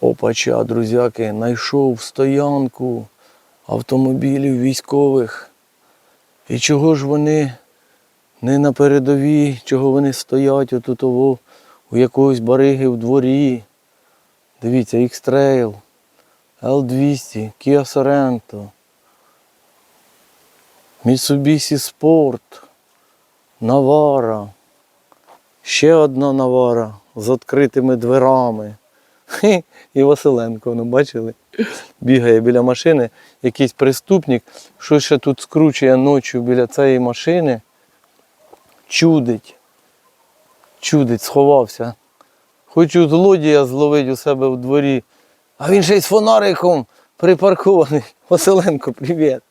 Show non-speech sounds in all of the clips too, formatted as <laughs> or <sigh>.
Опача, друзяки, знайшов стоянку автомобілів військових. І чого ж вони не на передовій, чого вони стоять отут у якогось бариги в дворі. Дивіться, X-Trail, L200, Kia Sorento, Mitsubishi Sport, Navara. Ще одна Навара з відкритими дверами. Хе, І Василенко, ну бачили? Бігає біля машини, якийсь преступник, що ще тут скручує ночі біля цієї машини. Чудить. Чудить, сховався. Хочу злодія зловити у себе в дворі. А він ще й з фонариком припаркований. Василенко, привіт.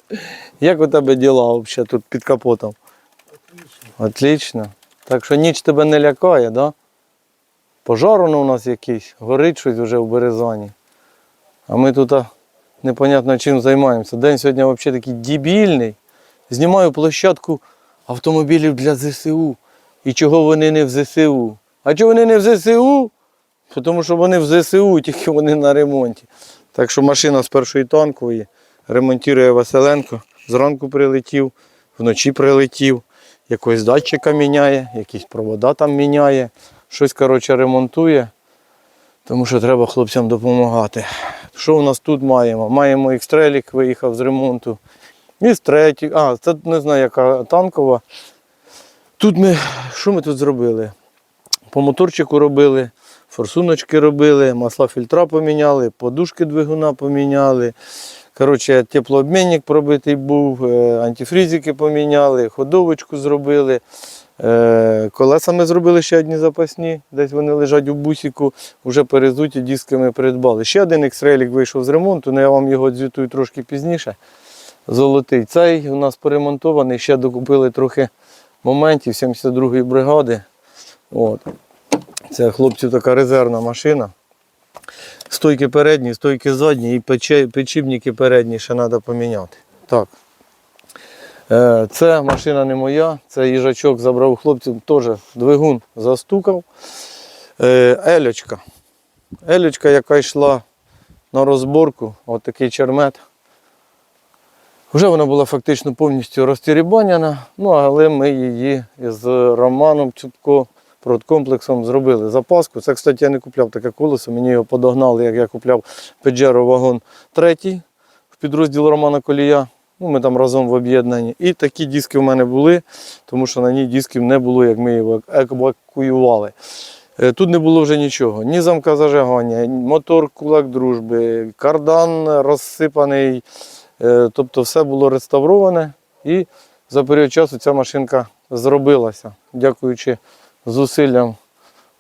Як у тебе діла взагалі тут під капотом? Отлично. Так що ніч тебе не лякає, да? Пожар у нас якийсь, горить щось вже в Березані. А ми тут непонятно чим займаємося. День сьогодні взагалі такий дебільний. Знімаю площадку автомобілів для ЗСУ. І чого вони не в ЗСУ? А чого вони не в ЗСУ? Тому що вони в ЗСУ, <laughs> тільки вони на ремонті. Так що машина з першої танкової ремонтує Василенко. Зранку прилетів, вночі прилетів, якогось датчика міняє, якісь провода там міняє, щось коротше, ремонтує. Тому що треба хлопцям допомагати. Що у нас тут маємо? Маємо екстрелік, виїхав з ремонту. І з третій, а, це не знаю, яка танкова. Тут ми, що ми тут зробили? По моторчику робили, форсуночки робили, масла фільтра поміняли, подушки двигуна поміняли. Коротше, теплообмінник пробитий був, е, антифрізики поміняли, ходовочку зробили. Е, Колеса ми зробили ще одні запасні, десь вони лежать у бусіку, вже перезуті дисками придбали. Ще один екстрелік вийшов з ремонту, але я вам його звітую трошки пізніше. Золотий. Цей у нас поремонтований, ще докупили трохи моментів 72-ї бригади. От. Це хлопців така резервна машина. Стойки передні, стойки задні і пече- печібники передні ще треба поміняти. Так. Е, Це машина не моя, це їжачок забрав хлопців, теж двигун застукав. Е, Елючка. Елючка, яка йшла на розборку, отакий чермет. Вже вона була фактично повністю розтірібаняна, ну але ми її з Романом Цюбко продкомплексом зробили запаску. Це, кстати, я не купляв таке колесо, мені його подогнали, як я купляв Peugeot вагон третій в підрозділ Романа Колія. Ну, ми там разом в об'єднанні. І такі диски в мене були, тому що на ній дисків не було, як ми його евакуювали. Е, Тут не було вже нічого. Ні замка зажигання, мотор кулак дружби, кардан розсипаний. Е, Тобто все було реставроване і за період часу ця машинка зробилася. Дякуючи зусиллям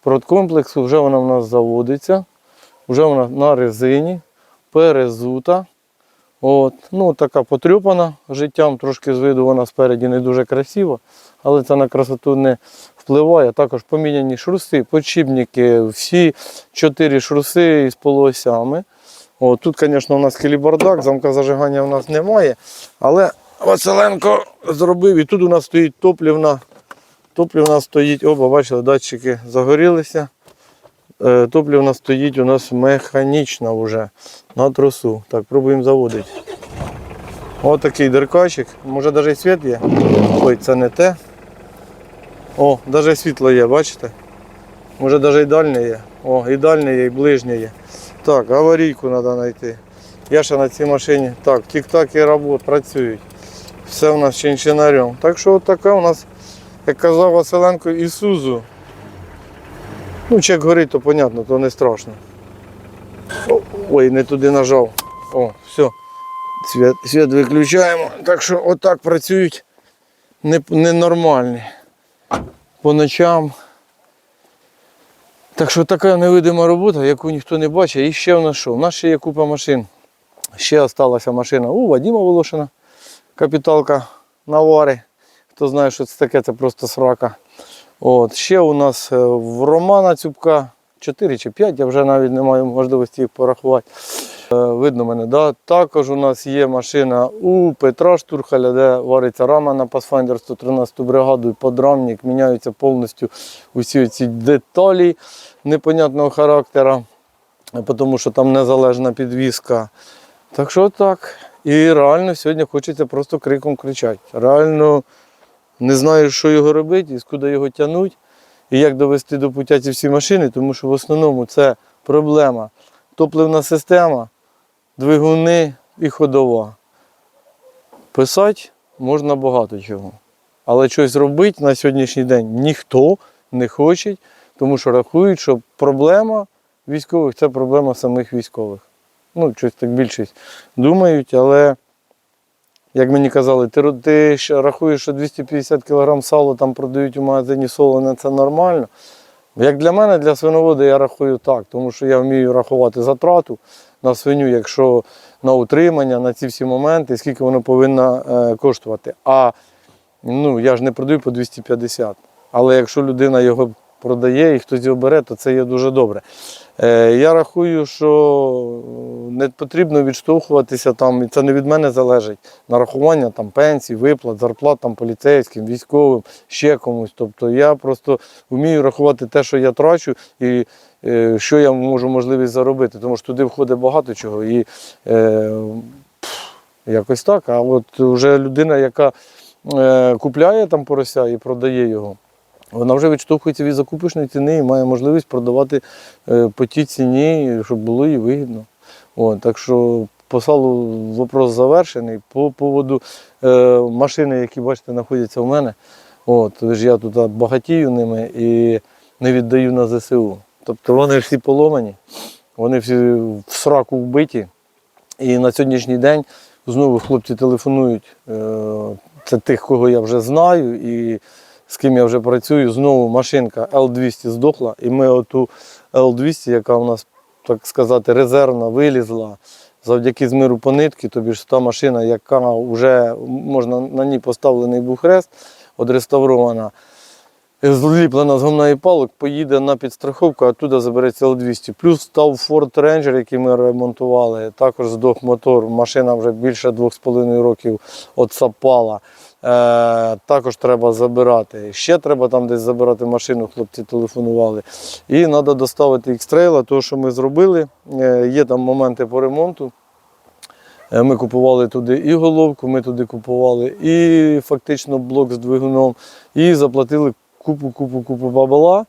продкомплексу, вже вона в нас заводиться, вже вона на резині, перезута. От, ну, така потрюпана життям, трошки з виду вона спереді не дуже красива, але це на красоту не впливає. Також поміняні шруси, подшипники, всі чотири шруси із полосями. От, тут, звісно, у нас кілібардак, замка зажигання у нас немає. Але Василенко зробив і тут у нас стоїть топлівна. Топлівна стоїть, оба, бачили, датчики загорілися. Е, Топлівна стоїть у нас механічна вже на тросу. Так, пробуємо заводити. Ось такий деркачик. Може навіть світ є. Ой, це не те. О, навіть світло є, бачите? Може навіть і дальнє є. О, і дальнє є, і ближнє є. Так, аварійку треба знайти. Я ще на цій машині. Так, тік-так і робот працюють. Все у нас чинчинарем. Так що така у нас, як казав Василенко, Ісузу. Ну, чек горить, то понятно, то не страшно. Ой, не туди нажав. О, все. Світ, світ виключаємо. Так що отак працюють не- ненормальні. По ночам. Так що така невидима робота, яку ніхто не бачить. І ще в нас що? У нас ще є купа машин. Ще залишилася машина у Вадима Волошина. Капіталка Навари. Хто знає, що це таке, це просто срака. От. Ще у нас е, в Романа Цюбка 4 чи 5, я вже навіть не маю можливості їх порахувати. Е, Видно мене, да? Також у нас є машина у Петра Штурхаля, де вариться рама на Pathfinder 113 бригаду, і подрамник, міняються повністю усі ці деталі непонятного характеру. тому що там незалежна підвізка. Так що так. І реально сьогодні хочеться просто криком кричати. Реально не знаю, що його робити і куди його тягнути, і як довести до пуття ці всі машини, тому що в основному це проблема. Топливна система, двигуни і ходова. Писати можна багато чого. Але щось робити на сьогоднішній день ніхто не хоче, тому що рахують, що проблема військових це проблема самих військових. Ну, щось так більшість думають, але, як мені казали, ти, ти рахуєш, що 250 кг сала там продають у магазині солене, це нормально. Як для мене, для свиновода, я рахую так, тому що я вмію рахувати затрату на свиню, якщо на утримання, на ці всі моменти, скільки воно повинно е, коштувати. А ну, я ж не продаю по 250. Але якщо людина його продає і хтось його бере, то це є дуже добре. Е, я рахую, що не потрібно відштовхуватися там, і це не від мене залежить. Нарахування там пенсій, виплат, зарплат там поліцейським, військовим, ще комусь. Тобто я просто вмію рахувати те, що я трачу, і е, що я можу можливість заробити. Тому що туди входить багато чого. І е, пф, якось так. А от вже людина, яка е, купляє там порося і продає його. Вона вже відштовхується від закупочної ціни і має можливість продавати е, по тій ціні, щоб було їй вигідно. От, так що по салу вопрос завершений. По поводу е, машини, які бачите, знаходяться у мене. От, ж я тут багатію ними і не віддаю на ЗСУ. Тобто вони всі поломані, вони всі в сраку вбиті. І на сьогоднішній день знову хлопці телефонують. е, Це тих, кого я вже знаю, і з ким я вже працюю. Знову машинка L200 здохла, і ми оту L200, яка у нас, так сказати, резервна, вилізла завдяки змиру по нитки, тобі ж та машина, яка вже можна на ній поставлений був хрест, одреставрована. Зліплена з гомна палок, поїде на підстраховку, а туди забереться Л-200. Плюс став Ford Ranger, який ми ремонтували. Також здох мотор. Машина вже більше 2,5 років отсапала. Е, також треба забирати. Ще треба там десь забирати машину, хлопці телефонували. І треба доставити X-Trail, того, що ми зробили. Е, є там моменти по ремонту. Е, Ми купували туди і головку, ми туди купували і фактично блок з двигуном, і заплатили купу, купу, купу бабла.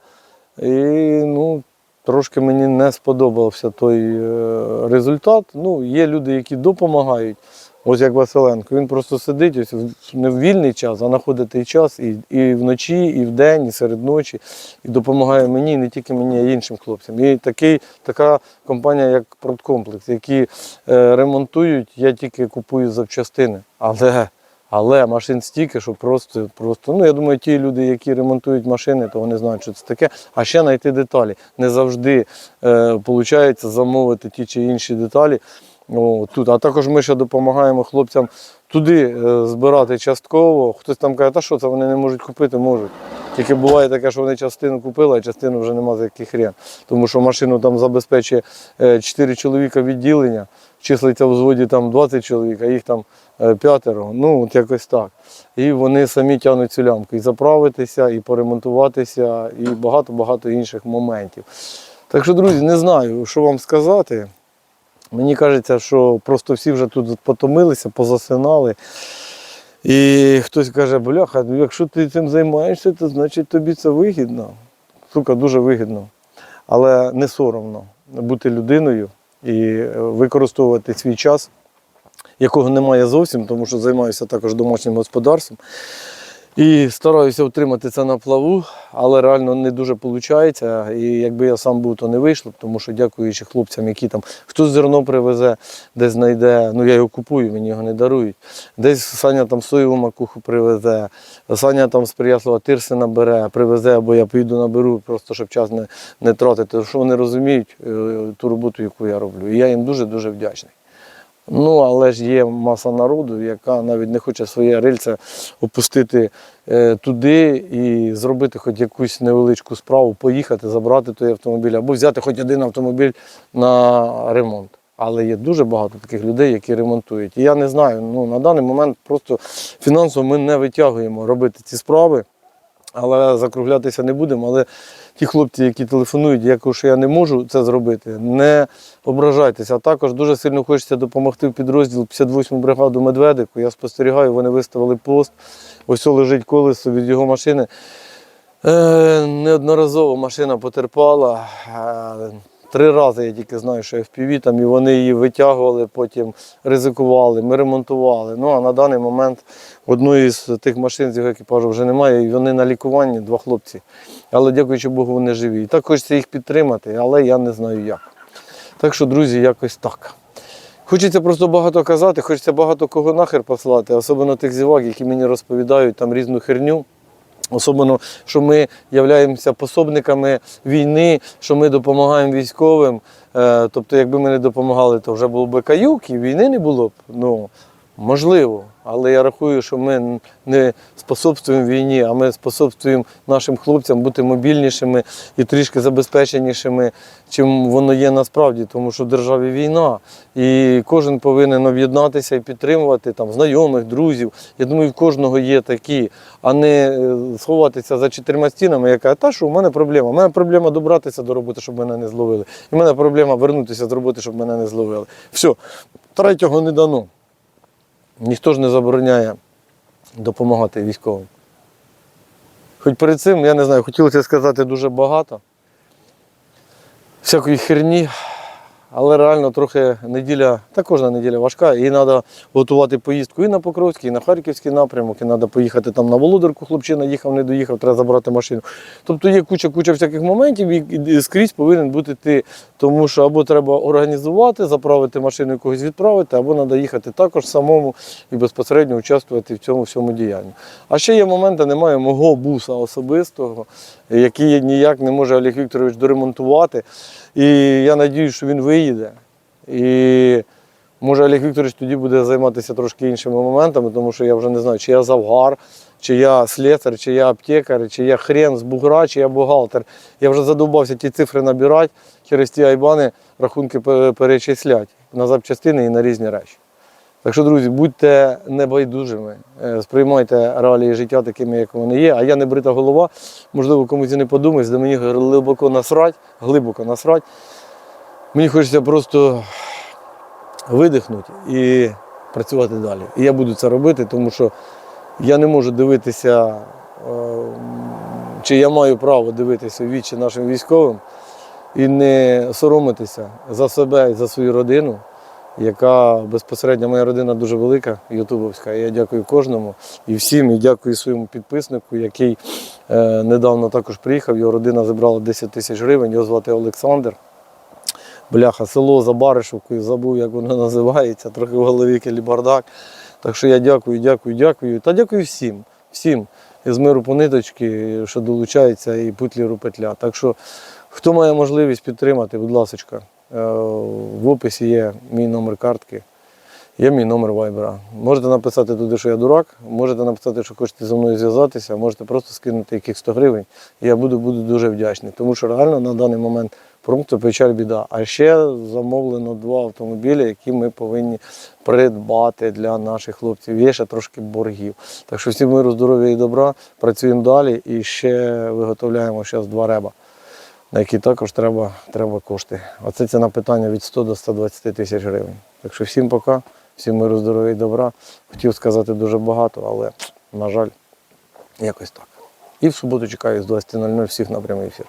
І ну, трошки мені не сподобався той результат. Ну, є люди, які допомагають. Ось як Василенко. Він просто сидить ось не в вільний час, а знаходить той час і, і вночі, і вдень, і серед ночі, і допомагає мені, і не тільки мені, а й іншим хлопцям. І такий, така компанія, як Продкомплекс, які е, ремонтують, я тільки купую запчастини. Але, але машин стільки, що просто, просто, ну я думаю, ті люди, які ремонтують машини, то вони знають, що це таке. А ще знайти деталі. Не завжди е, замовити ті чи інші деталі. О, тут. А також ми ще допомагаємо хлопцям туди е, збирати частково. Хтось там каже, та що це вони не можуть купити, можуть. Тільки буває таке, що вони частину купили, а частину вже нема за який хрен. Тому що машину там забезпечує 4 чоловіка відділення, числиться в взводі там 20 чоловік, а їх там е, п'ятеро. Ну, от якось так. І вони самі тягнуть цю лямку. І заправитися, і поремонтуватися, і багато-багато інших моментів. Так що, друзі, не знаю, що вам сказати. Мені кажеться, що просто всі вже тут потомилися, позасинали. І хтось каже, бляха, ну якщо ти цим займаєшся, то значить тобі це вигідно. Сука, дуже вигідно. Але не соромно бути людиною і е, використовувати свій час, якого немає зовсім, тому що займаюся також домашнім господарством. І стараюся утримати це на плаву, але реально не дуже виходить. І якби я сам був, то не вийшло тому що дякуючи хлопцям, які там хтось зерно привезе, десь знайде, ну я його купую, мені його не дарують. Десь Саня там соєву макуху привезе, Саня там з Прияслава тирси набере, привезе, або я поїду наберу, просто щоб час не, не тратити. Тому що вони розуміють е, ту роботу, яку я роблю. І я їм дуже-дуже вдячний. Ну, але ж є маса народу, яка навіть не хоче своє рильце опустити е, туди і зробити хоч якусь невеличку справу, поїхати, забрати той автомобіль або взяти хоч один автомобіль на ремонт. Але є дуже багато таких людей, які ремонтують. І я не знаю, ну на даний момент просто фінансово ми не витягуємо робити ці справи. Але закруглятися не будемо. Але ті хлопці, які телефонують, якщо що я не можу це зробити, не ображайтеся. А також дуже сильно хочеться допомогти в підрозділ 58-му бригаду Медведику. Я спостерігаю, вони виставили пост. Ось лежить колесо від його машини. Е, неодноразово машина потерпала. Три рази я тільки знаю, що FPV там, і вони її витягували, потім ризикували, ми ремонтували. Ну а на даний момент одної з тих машин з його екіпажу вже немає, і вони на лікуванні, два хлопці. Але дякуючи Богу, вони живі. І так хочеться їх підтримати, але я не знаю як. Так що, друзі, якось так. Хочеться просто багато казати, хочеться багато кого нахер послати, особливо тих зівак, які мені розповідають там різну херню. Особливо, що ми являємося пособниками війни, що ми допомагаємо військовим. Е, Тобто, якби ми не допомагали, то вже було б каюк і війни не було б. Ну, можливо. Але я рахую, що ми не способствуємо війні, а ми способствуємо нашим хлопцям бути мобільнішими і трішки забезпеченішими, чим воно є насправді, тому що в державі війна, і кожен повинен об'єднатися і підтримувати там знайомих, друзів. Я думаю, в кожного є такі, а не е, сховатися за чотирма стінами, яка та що у мене проблема. У мене проблема добратися до роботи, щоб мене не зловили. І в мене проблема вернутися з роботи, щоб мене не зловили. Все, третього не дано. Ніхто ж не забороняє допомагати військовим. Хоч перед цим, я не знаю, хотілося сказати дуже багато всякої херні, але реально трохи неділя, та кожна неділя важка, і треба готувати поїздку і на Покровський, і на Харківський напрямок, і треба поїхати там на Володарку, хлопчина їхав, не доїхав, треба забрати машину. Тобто є куча-куча всяких моментів, і скрізь повинен бути ти. Тому що або треба організувати, заправити машину когось відправити, або треба їхати також самому і безпосередньо участвувати в цьому всьому діянні. А ще є моменти, немає мого буса особистого, який ніяк не може Олег Вікторович доремонтувати. І я сподіваюся, що він виїде. І може Олег Вікторович тоді буде займатися трошки іншими моментами, тому що я вже не знаю, чи я завгар, чи я слесар, чи я аптекар, чи я хрен з бугра, чи я бухгалтер. Я вже задовбався ті цифри набирати, через ті айбани рахунки перечислять на запчастини і на різні речі. Так що, друзі, будьте небайдужими, е, сприймайте реалії життя такими, як вони є. А я не брита голова, можливо, комусь і не подумається, де мені глибоко насрать, глибоко насрать. Мені хочеться просто видихнути і працювати далі. І я буду це робити, тому що я не можу дивитися, е, чи я маю право дивитися в вічі нашим військовим і не соромитися за себе і за свою родину, яка безпосередньо моя родина дуже велика, ютубовська. Я дякую кожному і всім, і дякую своєму підписнику, який е, недавно також приїхав. Його родина забрала 10 тисяч гривень, його звати Олександр. Бляха, село за Баришівкою, забув, як воно називається, трохи в голові келібардак. Так що я дякую, дякую, дякую. Та дякую всім, всім з миру по ниточки, що долучається, і путліру петля. Так що, хто має можливість підтримати, будь ласка, в описі є мій номер картки, є мій номер вайбера. Можете написати туди, що я дурак, можете написати, що хочете зі мною зв'язатися, можете просто скинути яких 100 гривень. І я буду, буду дуже вдячний. Тому що реально на даний момент пункту печаль біда. А ще замовлено два автомобілі, які ми повинні придбати для наших хлопців. Є ще трошки боргів. Так що всім миру, здоров'я і добра. Працюємо далі і ще виготовляємо зараз два реба, на які також треба, треба кошти. Оце ціна питання від 100 до 120 тисяч гривень. Так що всім пока, всім миру, здоров'я і добра. Хотів сказати дуже багато, але, на жаль, якось так. І в суботу чекаю з 20.00 всіх на прямий ефір.